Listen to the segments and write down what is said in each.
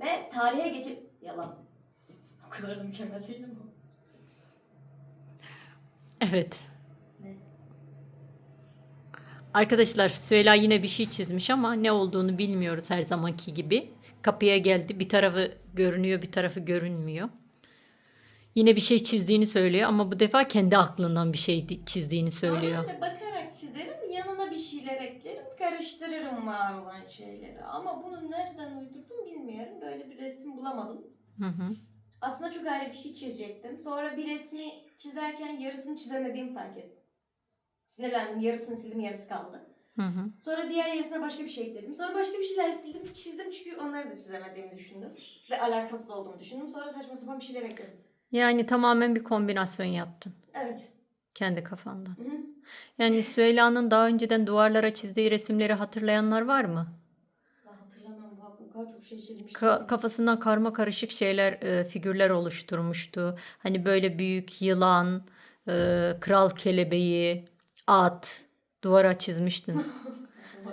Ve tarihe geçip... Yalan. O kadar da mükemmel değil mi olsun? Evet. Ne? Arkadaşlar Süheyla yine bir şey çizmiş ama ne olduğunu bilmiyoruz her zamanki gibi. Kapıya geldi. Bir tarafı görünüyor, bir tarafı görünmüyor. Yine bir şey çizdiğini söylüyor ama bu defa kendi aklından bir şey di- çizdiğini söylüyor. Normalde bakarak çizerim, yanına bir şeyler eklerim, karıştırırım var olan şeyleri. Ama bunu nereden uydurdum bilmiyorum. Böyle bir resim bulamadım. Hı hı. Aslında çok ayrı bir şey çizecektim. Sonra bir resmi çizerken yarısını çizemediğimi fark ettim. Sinirlendim, yarısını sildim, yarısı kaldı. Hı hı. Sonra diğer yarısına başka bir şey ekledim. Sonra başka bir şeyler sildim, çizdim çünkü onları da çizemediğimi düşündüm. Ve alakasız olduğunu düşündüm. Sonra saçma sapan bir şeyler ekledim. Yani tamamen bir kombinasyon yaptın Evet. Kendi kafandan. Hı. Yani Süheyla'nın daha önceden duvarlara çizdiği resimleri hatırlayanlar var mı? Ya hatırlamam o kadar çok şey çizmiştim. Ka- kafasından karma karışık şeyler, e, figürler oluşturmuştu. Hani böyle büyük yılan, e, kral kelebeği, at duvara çizmiştin.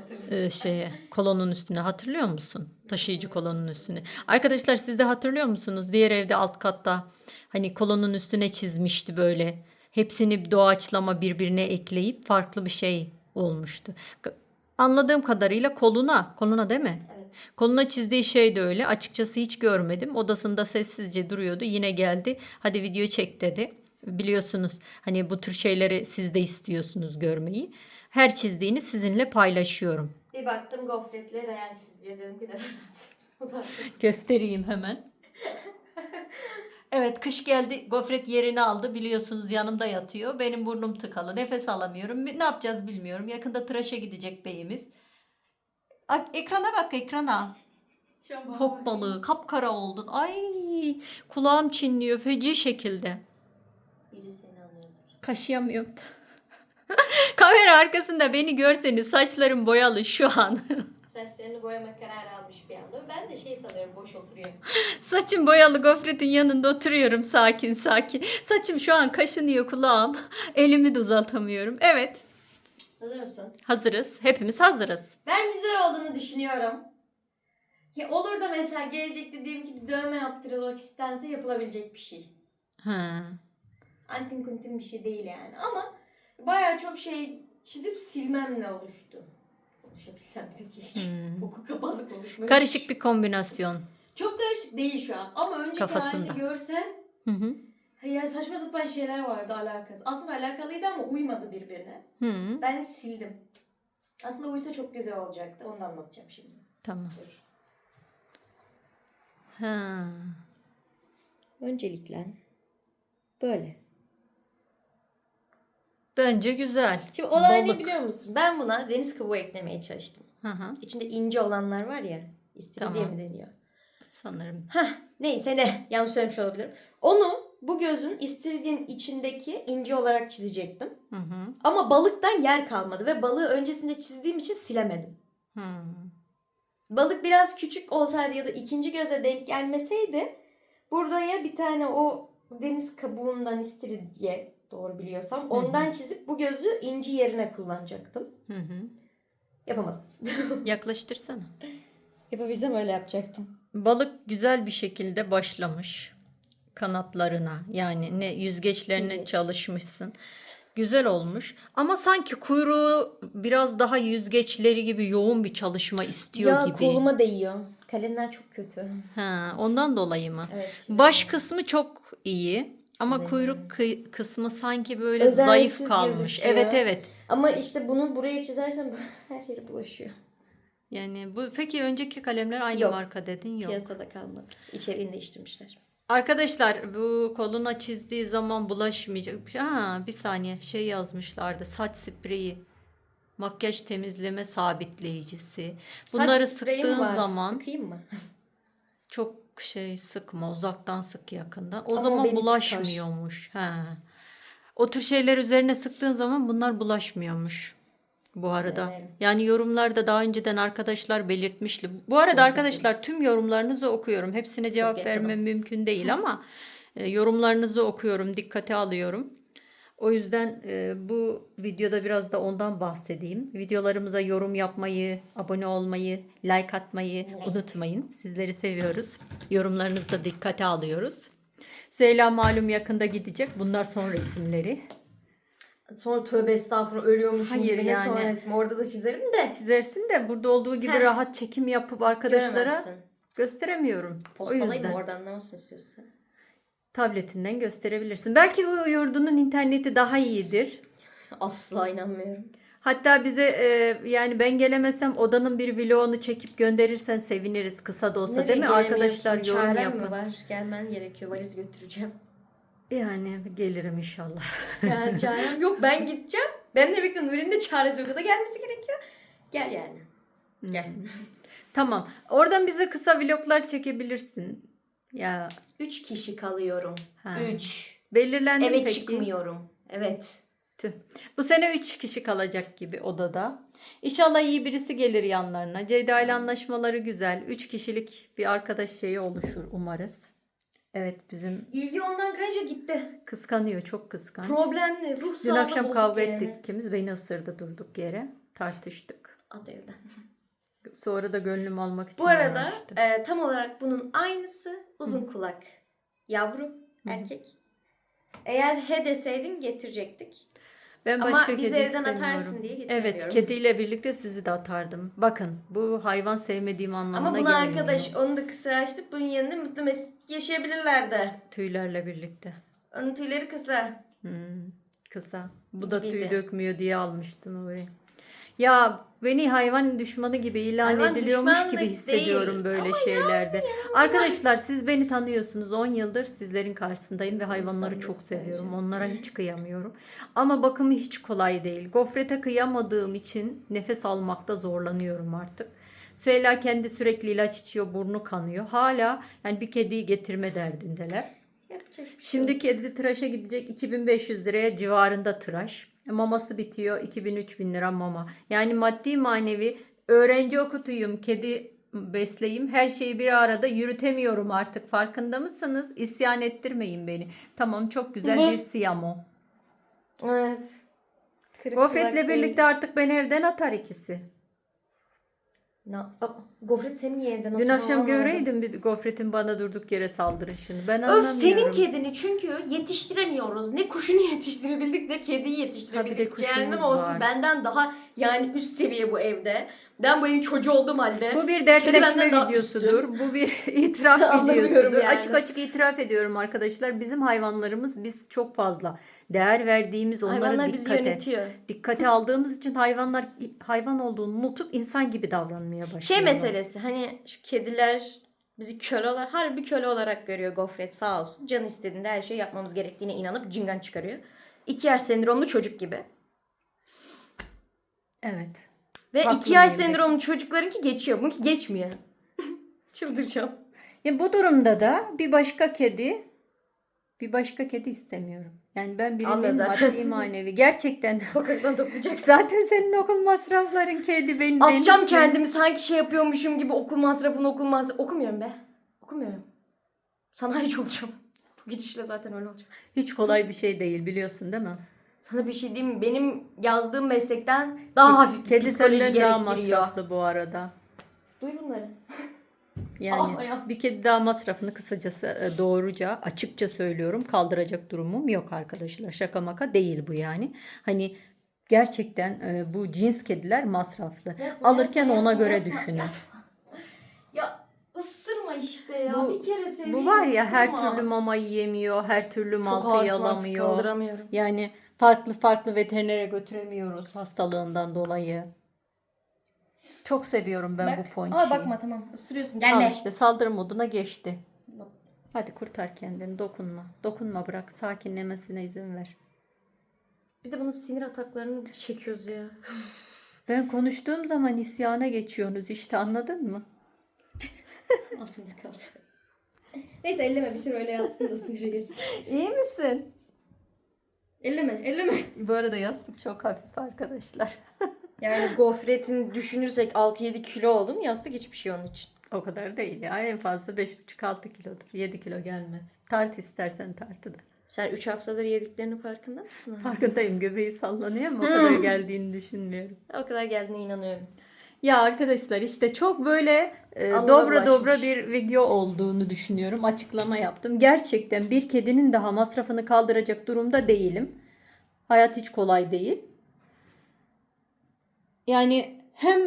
e, şeye, kolonun üstüne hatırlıyor musun? Taşıyıcı kolonun üstüne. Arkadaşlar siz de hatırlıyor musunuz? Diğer evde alt katta hani kolonun üstüne çizmişti böyle. Hepsini doğaçlama birbirine ekleyip farklı bir şey olmuştu. Anladığım kadarıyla koluna, koluna değil mi? Evet. Koluna çizdiği şey de öyle. Açıkçası hiç görmedim. Odasında sessizce duruyordu. Yine geldi. Hadi video çek dedi. Biliyorsunuz hani bu tür şeyleri siz de istiyorsunuz görmeyi. Her çizdiğini sizinle paylaşıyorum. Bir baktım gofretler hayalsiz diyor. Dedim ki da Göstereyim hemen. Evet kış geldi gofret yerini aldı biliyorsunuz yanımda yatıyor. Benim burnum tıkalı nefes alamıyorum. Ne yapacağız bilmiyorum. Yakında tıraşa gidecek beyimiz. Ak- Ekrana bak ekrana. Fok balığı kapkara oldun. Ay kulağım çinliyor feci şekilde. Biri seni anlıyordur. Kaşıyamıyorum. Kamera arkasında beni görseniz saçlarım boyalı şu an. Saçlarını boyama kararı almış bir anda. Ben de şey sanıyorum boş oturuyor. Saçım boyalı gofretin yanında oturuyorum sakin sakin. Saçım şu an kaşınıyor kulağım. Elimi de uzaltamıyorum. Evet Hazır mısın? hazırız. Hepimiz hazırız. Ben güzel olduğunu düşünüyorum. Ya olur da mesela gelecekte diyelim ki bir dövme yaptırılmak istense yapılabilecek bir şey. Ha. Antin kuntin bir şey değil yani. Ama bayağı çok şey çizip silmemle oluştu. Konuşabilsem bir de keşke. Hmm. Boku kapandı konuşmaya. Karışık bir kombinasyon. Çok karışık değil şu an. Ama önceki Kafasında. halini görsen Hı hı. ya saçma sapan şeyler vardı alakası. Aslında alakalıydı ama uymadı birbirine. Hı. Ben sildim. Aslında uysa çok güzel olacaktı. Onu da anlatacağım şimdi. Tamam. Dur. Ha. Öncelikle böyle. Bence güzel. Şimdi olay ne Balık. biliyor musun? Ben buna deniz kabuğu eklemeye çalıştım. Hı hı. İçinde ince olanlar var ya. İstiridye Tamam. mi deniyor? Sanırım. Heh, neyse ne. Yanlış söylemiş olabilirim. Onu bu gözün istiridyenin içindeki ince olarak çizecektim. Hı hı. Ama balıktan yer kalmadı ve balığı öncesinde çizdiğim için silemedim. Hı. Balık biraz küçük olsaydı ya da ikinci göze denk gelmeseydi burada ya bir tane o deniz kabuğundan istiridye doğru biliyorsam ondan çizip bu gözü inci yerine kullanacaktım. Hı hı. Yapamadım. Yaklaştırsana. Yapabilsem öyle yapacaktım. Balık güzel bir şekilde başlamış kanatlarına. Yani ne yüzgeçlerine Yüzgeç. çalışmışsın. Güzel olmuş. Ama sanki kuyruğu biraz daha yüzgeçleri gibi yoğun bir çalışma istiyor ya gibi. koluma değiyor. Kalemler çok kötü. Ha, ondan dolayı mı? Evet. Baş kısmı çok iyi. Ama Evet. kuyruk kı- kısmı sanki böyle Özensiz zayıf kalmış. gözüküyor. Evet evet. Ama işte bunu buraya çizersen her yere bulaşıyor. Yani bu peki önceki kalemler aynı Yok. marka dedin yok. Piyasada kalmadı. İçeriğini değiştirmişler. Arkadaşlar bu koluna çizdiği zaman bulaşmayacak. Ha bir saniye şey yazmışlardı. Saç spreyi. Makyaj temizleme sabitleyicisi. Bunları Saç spreyim sıktığın var. zaman Sıkayım mı? çok şey sıkma uzaktan sık yakından. O Ama zaman beni bulaşmıyormuş. Ha. O tür şeyler üzerine sıktığın zaman bunlar bulaşmıyormuş. Bu arada. Denerim. Yani yorumlarda daha önceden arkadaşlar belirtmişti. Bu arada Çok arkadaşlar tüm yorumlarınızı okuyorum. Hepsine cevap yakınım. vermem mümkün değil ama e, yorumlarınızı okuyorum, dikkate alıyorum. O yüzden e, bu videoda biraz da ondan bahsedeyim. Videolarımıza yorum yapmayı, abone olmayı, like atmayı unutmayın. Sizleri seviyoruz. Yorumlarınızı da dikkate alıyoruz. Süheyla malum yakında gidecek. Bunlar son resimleri. Sonra tövbe estağfurullah ölüyormuşum Hayır gibi ne yani. sonra resim. Orada da çizerim de. Çizersin de burada olduğu gibi Heh. rahat çekim yapıp arkadaşlara Göremezsin. gösteremiyorum. O Postalayayım yüzden oradan ne olsun istiyorsun? Tabletinden gösterebilirsin. Belki bu yurdunun interneti daha iyidir. Asla inanmıyorum. Hatta bize e, yani ben gelemesem odanın bir vlogunu çekip gönderirsen seviniriz kısa da olsa Nereye değil mi? Arkadaşlar yorum yapın. mi var? Gelmen gerekiyor. Valiz götüreceğim. Yani gelirim inşallah. Yani çarem yok. Ben gideceğim. Benimle birlikte Nuri'nin de çaresi yok. Da gelmesi gerekiyor. Gel yani. Gel. Tamam. Oradan bize kısa vloglar çekebilirsin. Ya Üç kişi kalıyorum. Ha. Üç. belirlendi Eve peki? çıkmıyorum. Evet. Tüh. Bu sene 3 kişi kalacak gibi odada. İnşallah iyi birisi gelir yanlarına. Ceyda ile anlaşmaları güzel. 3 kişilik bir arkadaş şeyi oluşur umarız. Evet bizim İlgi ondan kayınca gitti. kıskanıyor çok kıskanç. Problemli. Ruh Dün sağlığı akşam bozuk kavga yani. ettik ikimiz. Beni ısırdı durduk yere. Tartıştık. At evden. Sonra da gönlümü almak için Bu arada e, tam olarak bunun aynısı uzun kulak. Yavru, Hı. erkek. Eğer he deseydin getirecektik. ben ama başka bizi kedi evden istemiyorum. atarsın diye Evet kediyle birlikte sizi de atardım. Bakın bu hayvan sevmediğim anlamına Ama buna gelmiyor. arkadaş onu da kısa açtık. Bunun yanında mutlu mesut yaşayabilirlerdi. Tüylerle birlikte. Onun tüyleri kısa. Hmm, kısa. Bu da tüy Gibiydi. dökmüyor diye almıştın orayı. Ya beni hayvan düşmanı gibi ilan Hayvan ediliyormuş düşmanlık gibi hissediyorum değil. böyle şeylerde. Arkadaşlar siz beni tanıyorsunuz. 10 yıldır sizlerin karşısındayım ve hayvanları çok seviyorum. Onlara hiç kıyamıyorum. Ama bakımı hiç kolay değil. Gofrete kıyamadığım için nefes almakta zorlanıyorum artık. Süheyla kendi sürekli ilaç içiyor, burnu kanıyor. Hala yani bir kediyi getirme derdindeler. Yapacak bir şey Şimdi kedi tıraşa gidecek 2500 liraya civarında tıraş. Maması bitiyor 2000-3000 lira mama. Yani maddi manevi öğrenci okutuyum, kedi besleyeyim. Her şeyi bir arada yürütemiyorum artık. Farkında mısınız? İsyan ettirmeyin beni. Tamam çok güzel Ne? bir siyamo. Evet. Kırık Gofret'le kulak birlikte artık beni evden atar ikisi. Na- Gofret seni niye evden Dün akşam göreydim bir Gofret'in bana durduk yere saldırışını. Ben Öf anlamıyorum. senin kedini çünkü yetiştiremiyoruz. Ne kuşunu yetiştirebildik ne kediyi yetiştirebildik. Cehennem olsun var. benden daha yani üst seviye bu evde. Ben bu evin çocuğu olduğum halde. Bu bir dertleşme videosudur. Bu bir itiraf videosudur. yani. Açık açık itiraf ediyorum arkadaşlar. Bizim hayvanlarımız biz çok fazla değer verdiğimiz onları Hayvanlar dikkate dikkate aldığımız için hayvanlar hayvan olduğunu unutup insan gibi davranmaya başlıyorlar. Şey meselesi hani şu kediler bizi köle olarak harbi köle olarak görüyor Gofret sağ olsun. Can istediğinde her şeyi yapmamız gerektiğine inanıp cingan çıkarıyor. İki yaş sendromlu çocuk gibi. Evet. Ve Haklı iki yaş sendromlu çocuklarınki geçiyor. Bununki geçmiyor. Çıldıracağım. Ya bu durumda da bir başka kedi bir başka kedi istemiyorum. Yani ben birinin zaten. maddi manevi gerçekten Sokaktan toplayacak. zaten senin okul masrafların kedi benim. Atacağım benim- kendimi sanki şey yapıyormuşum gibi okul masrafını okul masrafı. Okumuyorum be. Okumuyorum. Sanayici olacağım. Bu gidişle zaten öyle olacak. Hiç kolay bir şey değil biliyorsun değil mi? Sana bir şey diyeyim mi? Benim yazdığım meslekten daha hafif Kedi psikoloji senden daha gerektiriyor. masraflı bu arada. Duy bunları. Yani Ah, ayağım. bir kedi daha masrafını kısacası e, doğruca açıkça söylüyorum kaldıracak durumum yok arkadaşlar. Şaka maka değil bu yani. Hani gerçekten e, bu cins kediler masraflı. Yapma, Alırken ona yapma, göre yapma, düşünün. yapma. Ya ısırma işte ya. Bu- bir kere seveyim Bu var ya her ısırma. türlü mama yiyemiyor, her türlü maltı yalamıyor. Yani farklı farklı veterinere götüremiyoruz hastalığından dolayı. Çok seviyorum ben bu ponçiyi. Aa bakma tamam ısırıyorsun. Al Gelme. işte saldırı moduna geçti. Hadi kurtar kendini dokunma. Dokunma bırak sakinlemesine izin ver. Bir de bunun sinir ataklarını çekiyoruz ya. Ben konuştuğum zaman isyana geçiyorsunuz işte anladın mı? Altında kaldı. Neyse elleme bir süre öyle yatsın da siniri geçsin. İyi misin? Elleme elleme. Bu arada yastık çok hafif arkadaşlar. Yani gofretin düşünürsek 6-7 kilo oldun yastık hiçbir şey onun için. O kadar değil ya en fazla 5,5-6 kilodur. 7 kilo gelmez. Tart istersen tartıda. Sen 3 haftadır yediklerinin farkında mısın? Farkındayım göbeği sallanıyor ama o kadar geldiğini düşünmüyorum. O kadar geldiğine inanıyorum. Ya arkadaşlar işte çok böyle e, dobra dobra bir video olduğunu düşünüyorum. Açıklama yaptım. Gerçekten bir kedinin daha masrafını kaldıracak durumda değilim. Hayat hiç kolay değil. Yani hem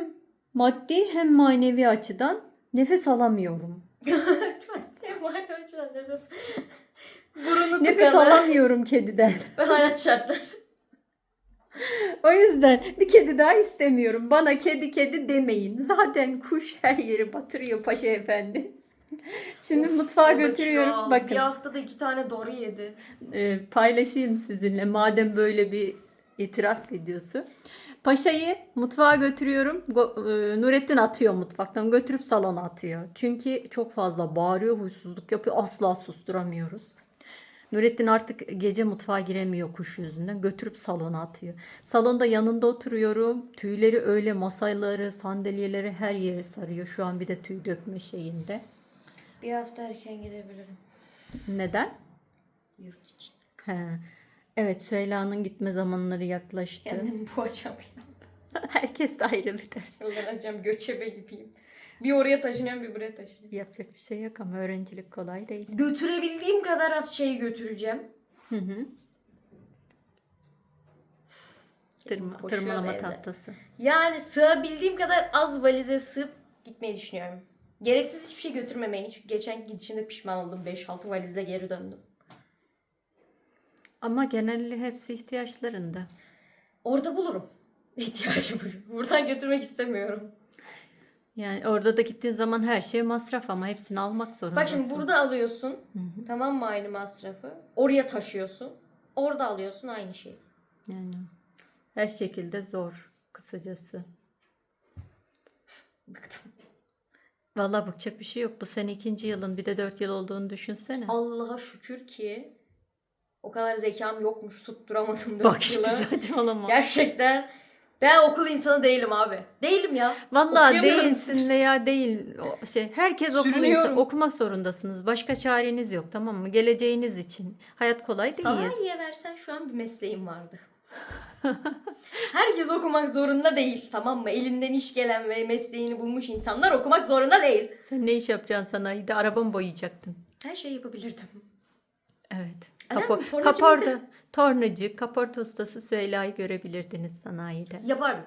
maddi hem manevi açıdan nefes alamıyorum. Burunu Nefes tıkalı alamıyorum kediden. ve hayat şartları. O yüzden bir kedi daha istemiyorum. Bana kedi kedi demeyin. Zaten kuş her yeri batırıyor Paşa Efendi. Şimdi mutfağa Vallahi götürüyorum. kral, Bakın Bir haftada iki tane doğru yedi. e, paylaşayım sizinle. Madem böyle bir itiraf videosu. Paşa'yı mutfağa götürüyorum. E, Nurettin atıyor mutfaktan. Götürüp salona atıyor. Çünkü çok fazla bağırıyor, huysuzluk yapıyor. Asla susturamıyoruz. Nurettin artık gece mutfağa giremiyor kuş yüzünden. Götürüp salona atıyor. Salonda yanında oturuyorum. Tüyleri öyle masaları, sandalyeleri her yeri sarıyor. Şu an bir de tüy dökme şeyinde. Bir hafta erken gidebilirim. Neden? Yurt için. He. Evet Süheyla'nın gitme zamanları yaklaştı. Kendimi boğacağım. Herkes de ayrı bir ders. Yıllanacağım göçebe gibiyim. Bir oraya taşınıyorum bir buraya taşınıyorum. Yapacak bir şey yok ama öğrencilik kolay değil. Götürebildiğim kadar az şey götüreceğim. Hı hı. Tırma, Koşuyor tırmalama evde. tahtası. Yani sığabildiğim kadar az valize sığıp gitmeyi düşünüyorum. Gereksiz hiçbir şey götürmemeyi. Çünkü geçen gidişimde pişman oldum. 5-6 valizle geri döndüm. Ama genelde hepsi ihtiyaçlarında. Orada bulurum ihtiyacımı. Buradan götürmek istemiyorum. Yani orada da gittiğin zaman her şey masraf ama hepsini almak zorundasın. Bak şimdi burada alıyorsun. Hı hı. Tamam mı aynı masrafı? Oraya taşıyorsun. Orada alıyorsun aynı şey. Yani her şekilde zor kısacası. Bıktım. Vallahi bakacak bir şey yok. Bu sene ikinci yılın bir de dört yıl olduğunu düşünsene. Allah'a şükür ki o kadar zekam yokmuş tutturamadım. dört Bak işte saçmalama. Gerçekten ben okul insanı değilim abi. Değilim ya. Vallahi Okuyamıyorum. değilsin veya değil o şey herkes okuma, Sürünüyorum. okumak zorundasınız. Başka çareniz yok tamam mı? Geleceğiniz için. Hayat kolay değil. Sanayiye versen şu an bir mesleğim vardı. Herkes okumak zorunda değil tamam mı? Elinden iş gelen ve mesleğini bulmuş insanlar okumak zorunda değil. Sen ne iş yapacaksın sanayide? Araba mı boyayacaktın? Her şeyi yapabilirdim. Evet. Kapo, tornacı kaporta, mıydı? tornacı, kaporta ustası Süheyla'yı görebilirdiniz sanayide. Yapardım.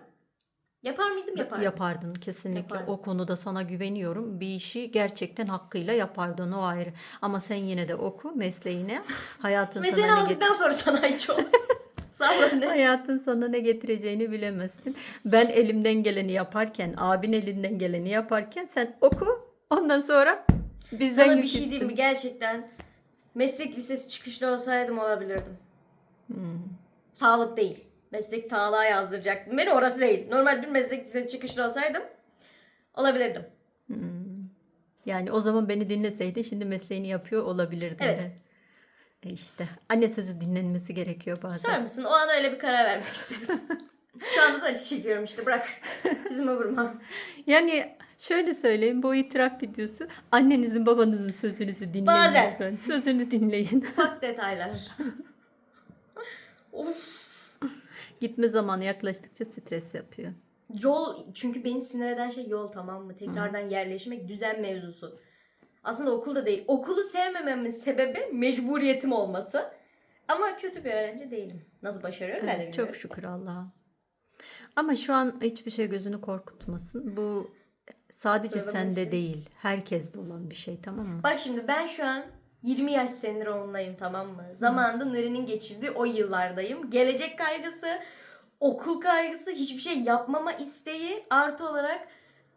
Yapar mıydım? Yapardım. Yapardın kesinlikle. Yapardım. O konuda sana güveniyorum. Bir işi gerçekten hakkıyla yapardın o ayrı. Ama sen yine de oku mesleğine. Hayatın Mesela sana ne aldıktan sonra sanayici ol. Sağ ol anne. Hayatın sana ne getireceğini bilemezsin. Ben elimden geleni yaparken, abin elinden geleni yaparken sen oku. Ondan sonra bizden Sana bir şey gitsin. diyeyim mi? Gerçekten meslek lisesi çıkışlı olsaydım olabilirdim. Hmm. Sağlık değil. Meslek sağlığa yazdıracaktım. Beni orası değil. Normal bir meslek lisesi çıkışlı olsaydım olabilirdim. Hmm. Yani o zaman beni dinleseydin şimdi mesleğini yapıyor olabilirdin Evet. de. E işte anne sözü dinlenmesi gerekiyor bazen. Susar mısın? O an öyle bir karar vermek istedim. Şu anda da acı çekiyorum işte bırak. Yüzüme vurma. Yani şöyle söyleyeyim bu itiraf videosu annenizin babanızın sözünüzü dinleyin Bazen. lütfen. Sözünü dinleyin. Ufak detaylar. of. Gitme zamanı yaklaştıkça stres yapıyor. Yol çünkü beni sinir eden şey yol tamam mı? Tekrardan yerleşmek düzen mevzusu. Aslında okulda değil. Okulu sevmememin sebebi mecburiyetim olması. Ama kötü bir öğrenci değilim. Nasıl başarıyorum ben de Evet, bilmiyorum. çok şükür Allah'a. Ama şu an hiçbir şey gözünü korkutmasın. Bu sadece sende değil. Herkeste olan bir şey tamam mı? Bak şimdi ben şu an 20 yaş sendromundayım tamam mı? Zamanında Nuri'nin geçirdiği o yıllardayım. Gelecek kaygısı, okul kaygısı, hiçbir şey yapmama isteği artı olarak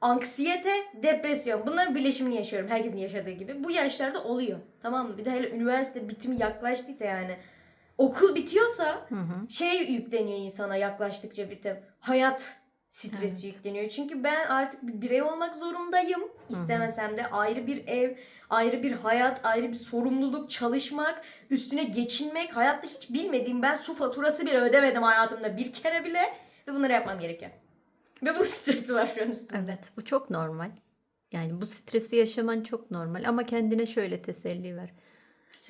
anksiyete, depresyon. Bunların birleşimini yaşıyorum herkesin yaşadığı gibi. Bu yaşlarda oluyor tamam mı? Bir de hele üniversite bitimi yaklaştıysa yani okul bitiyorsa Hı hı. şey yükleniyor insana yaklaştıkça de hayat stresi yükleniyor. Çünkü ben artık bir birey olmak zorundayım. İstemesem de ayrı bir ev, ayrı bir hayat, ayrı bir sorumluluk, çalışmak, üstüne geçinmek. Hayatta hiç bilmediğim ben su faturası bile ödemedim hayatımda bir kere bile ve bunları yapmam gerekiyor. Ve bu stresi var şu an üstümde. Evet bu çok normal. Yani bu stresi yaşaman çok normal ama kendine şöyle teselli ver.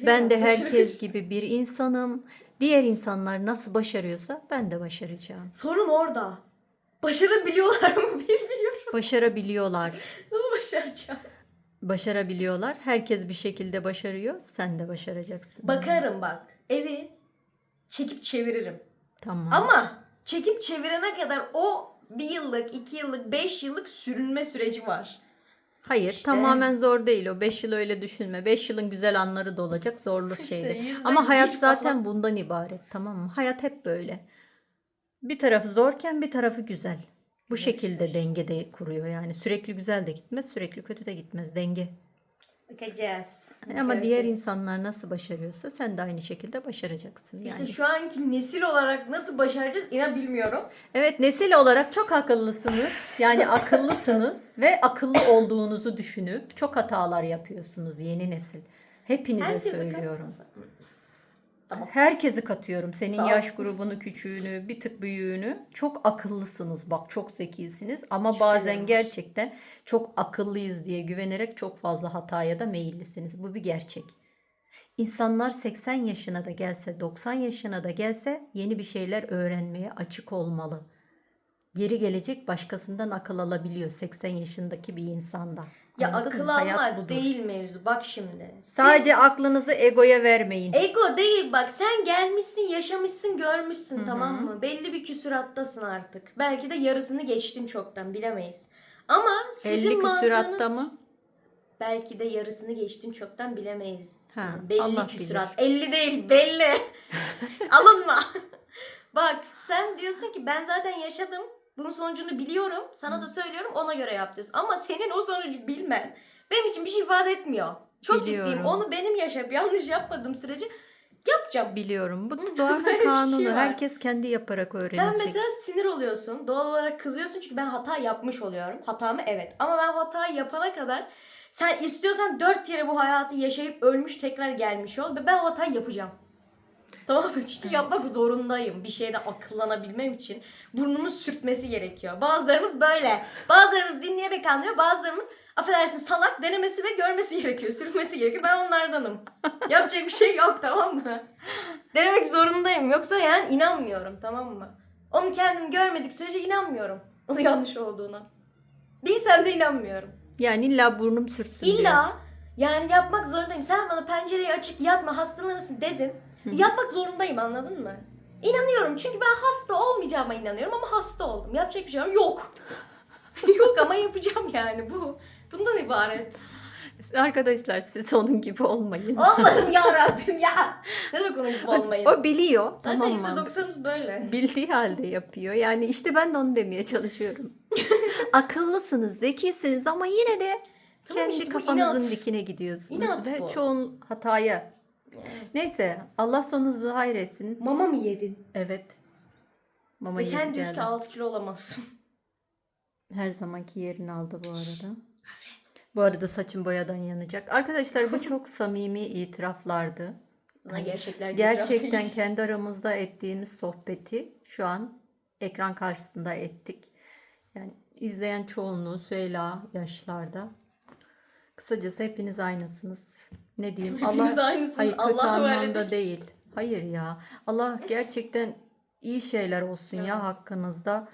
Ben de herkes gibi bir insanım. Diğer insanlar nasıl başarıyorsa ben de başaracağım. Sorun orada. Başarabiliyorlar mı bilmiyorum. Başarabiliyorlar. Nasıl başaracağım? Başarabiliyorlar. Herkes bir şekilde başarıyor. Sen de başaracaksın. Bakarım bak. Evi çekip çeviririm. Tamam. Ama çekip çevirene kadar o bir yıllık, iki yıllık, beş yıllık sürünme süreci var. Hayır, İşte. tamamen zor değil o. 5 yıl öyle düşünme. 5 yılın güzel anları da olacak, zorlu İşte şeyde. Ama hayat zaten falan- bundan ibaret, tamam mı? Hayat hep böyle. Bir tarafı zorken bir tarafı güzel. Bu şekilde dengede kuruyor yani. Sürekli güzel de gitmez, sürekli kötü de gitmez. Denge. Bakacağız. Ama diğer Göreceğiz. insanlar nasıl başarıyorsa sen de aynı şekilde başaracaksın. Yani. İşte şu anki nesil olarak nasıl başaracağız inan bilmiyorum. Evet nesil olarak çok akıllısınız. Yani akıllısınız ve akıllı olduğunuzu düşünüp çok hatalar yapıyorsunuz yeni nesil. Hepinize Herkese söylüyorum. katmasın. Herkesi katıyorum. Senin Sağ yaş grubunu, küçüğünü, bir tık büyüğünü. Çok akıllısınız bak, çok zekisiniz ama Teşekkür bazen gerçekten çok akıllıyız diye güvenerek çok fazla hataya da meyillisiniz. Bu bir gerçek. İnsanlar 80 yaşına da gelse, 90 yaşına da gelse yeni bir şeyler öğrenmeye açık olmalı. Geri gelecek başkasından akıl alabiliyor 80 yaşındaki bir insanda. Ya Anladın akıl almak değil mevzu. Bak şimdi. Siz- Sadece aklınızı egoya vermeyin. Ego değil bak sen gelmişsin yaşamışsın görmüşsün Hı hı. tamam mı? Belli bir küsurattasın artık. Belki de yarısını geçtin çoktan bilemeyiz. Ama sizin 50 küsüratta mantığınız... mı? Belki de yarısını geçtin çoktan bilemeyiz. Ha, belli Allah küsurat. bilir. 50 değil belli. Alınma. Bak sen diyorsun ki ben zaten yaşadım. Bunun sonucunu biliyorum. Sana da söylüyorum ona göre yap diyorsun. Ama senin o sonucu bilmen benim için bir şey ifade etmiyor. Çok ciddiyim. Biliyorum. Onu benim yaşayıp yanlış yapmadığım sürece yapacağım. Biliyorum. Bu Böyle doğanın bir şey kanunu. var. Herkes kendi yaparak öğrenecek. Sen mesela sinir oluyorsun. Doğal olarak kızıyorsun çünkü ben hata yapmış oluyorum. Hatamı evet. Ama ben hatayı yapana kadar sen istiyorsan dört kere bu hayatı yaşayıp ölmüş tekrar gelmiş ol. Ve ben o hatayı yapacağım. Tamam mı? Çünkü yapmak zorundayım. Bir şeyde akıllanabilmem için burnumun sürtmesi gerekiyor. Bazılarımız böyle. Bazılarımız dinleyerek anlıyor. Bazılarımız affedersin salak denemesi ve görmesi gerekiyor. Sürtmesi gerekiyor. Ben onlardanım. Yapacak bir şey yok tamam mı? Denemek zorundayım. Yoksa yani inanmıyorum tamam mı? Onu kendim görmedik sürece inanmıyorum. Onun yanlış olduğuna. Bilsem de inanmıyorum. Yani illa burnum sürtsün İlla diyorsun. yani yapmak zorundayım. Sen bana pencereyi açık yatma hastalanırsın dedin. Yapmak zorundayım anladın mı? İnanıyorum çünkü ben hasta olmayacağıma inanıyorum ama hasta oldum. Yapacak bir şey yok. yok ama yapacağım yani bu. Bundan ibaret. Arkadaşlar siz onun gibi olmayın. Allah'ım ya Rabbim ya. Ne demek onun gibi olmayın? O biliyor. Zaten tamam mı? %90'ımız böyle. Bildiği halde yapıyor. Yani işte ben de onu demeye çalışıyorum. Akıllısınız, zekisiniz ama yine de Tamam kendi işte kafanızın inat. dikine gidiyorsunuz. İnat ve bu. çoğun hataya. Neyse Allah sonunuzu hayretsin. Mama mı yedin? Evet. Mama Ve sen diyorsun ki 6 kilo olamazsın. Her zamanki yerini aldı bu arada. Bu arada saçım boyadan yanacak. Arkadaşlar bu çok samimi itiraflardı. Buna gerçekler Gerçekten değil. kendi aramızda ettiğimiz sohbeti şu an ekran karşısında ettik. Yani izleyen çoğunluğu Süheyla yaşlarda. Kısacası hepiniz aynısınız. Ne diyeyim? Hepiniz Allah aynısınız. hayır kötü Allah'a anlamda değil. Hayır ya. Allah gerçekten iyi şeyler olsun ya hakkınızda.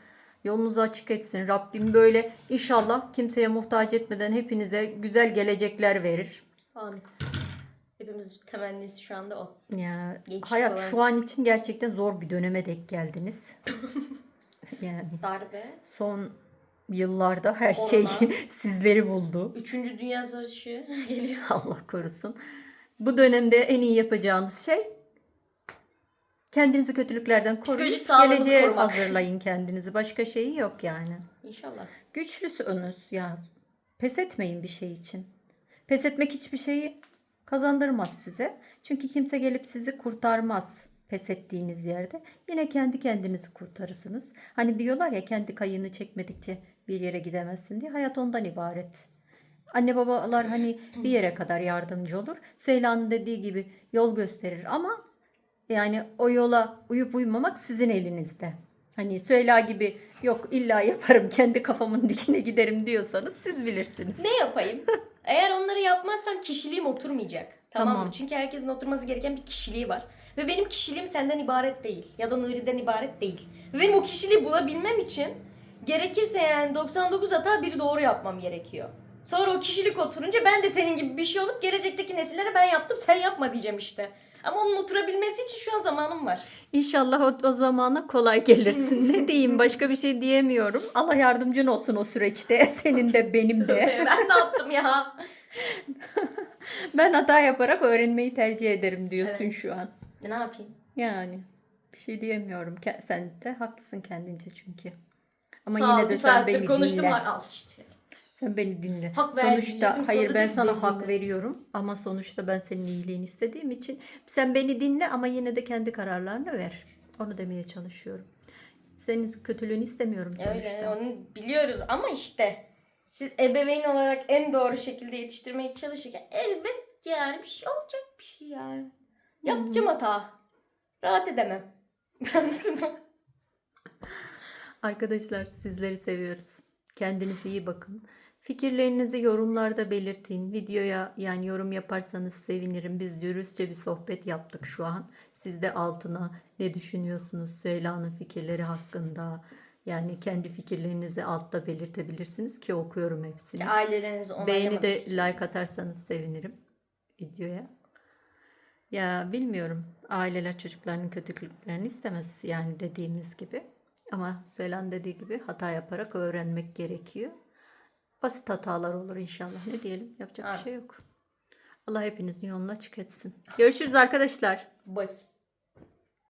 Yolunuzu açık etsin. Rabbim böyle inşallah kimseye muhtaç etmeden hepinize güzel gelecekler verir. Amin. Hepimiz temennisi şu anda o. Ya Geçiş hayat falan. şu an için gerçekten zor bir döneme denk geldiniz. yani Darbe. son yıllarda her Korona. şey sizleri buldu. Üçüncü Dünya Savaşı geliyor. Allah korusun. Bu dönemde en iyi yapacağınız şey kendinizi kötülüklerden koruyup Psikolojik sağlığınızı geleceğe korumak. hazırlayın kendinizi. Başka şeyi yok yani. İnşallah. Güçlüsünüz ya. Pes etmeyin bir şey için. Pes etmek hiçbir şeyi kazandırmaz size. Çünkü kimse gelip sizi kurtarmaz pes ettiğiniz yerde. Yine kendi kendinizi kurtarırsınız. Hani diyorlar ya kendi kayığını çekmedikçe bir yere gidemezsin diye. Hayat ondan ibaret. Anne babalar hani bir yere kadar yardımcı olur. Süheyla'nın dediği gibi yol gösterir ama yani o yola uyup uymamak sizin elinizde. Hani Süheyla gibi yok illa yaparım kendi kafamın dikine giderim diyorsanız siz bilirsiniz. Ne yapayım? Eğer onları yapmazsam kişiliğim oturmayacak. Tamam, Tamam. mı? Çünkü herkesin oturması gereken bir kişiliği var. Ve benim kişiliğim senden ibaret değil. Ya da Nuri'den ibaret değil. Ve benim o kişiliği bulabilmem için gerekirse yani 99 hata biri doğru yapmam gerekiyor. Sonra o kişilik oturunca ben de senin gibi bir şey olup gelecekteki nesillere ben yaptım sen yapma diyeceğim işte. Ama onun oturabilmesi için şu an zamanım var. İnşallah o, o zamana kolay gelirsin. ne diyeyim başka bir şey diyemiyorum. Allah yardımcın olsun o süreçte. Senin de benim de. ben ne yaptım ya? ben hata yaparak öğrenmeyi tercih ederim diyorsun Evet. şu an. Ne yapayım? Yani bir şey diyemiyorum. Sen de haklısın kendince çünkü. Ama Sağ ol, yine de bir sen saattir beni konuştum. dinle. Al işte. Sen beni dinle. Hak ver sonuçta diyecektim, hayır sonra ben da sana hak dinle. veriyorum ama sonuçta ben senin iyiliğini istediğim için sen beni dinle ama yine de kendi kararlarını ver. Onu demeye çalışıyorum. Senin kötülüğünü istemiyorum sonuçta. Öyle onu biliyoruz ama işte siz ebeveyn olarak en doğru şekilde yetiştirmeye çalışırken elbet yani bir şey olacak bir şey yani. Yapacağım hata. Rahat edemem. Anladın mı? Arkadaşlar sizleri seviyoruz. Kendinize iyi bakın. Fikirlerinizi yorumlarda belirtin. Videoya yani yorum yaparsanız sevinirim. Biz dürüstçe bir sohbet yaptık şu an. Siz de altına ne düşünüyorsunuz Süheyla'nın fikirleri hakkında? Yani kendi fikirlerinizi altta belirtebilirsiniz ki okuyorum hepsini. Ailelerinizi Beğeni onaylamamak de like atarsanız sevinirim videoya. Ya bilmiyorum. Aileler çocuklarının kötülüklerini istemez yani dediğimiz gibi. Ama Söylen dediği gibi hata yaparak öğrenmek gerekiyor. Basit hatalar olur inşallah. Ne diyelim? Yapacak bir Aynen. şey yok. Allah hepinizin yolunu açık etsin. Görüşürüz arkadaşlar. Bye.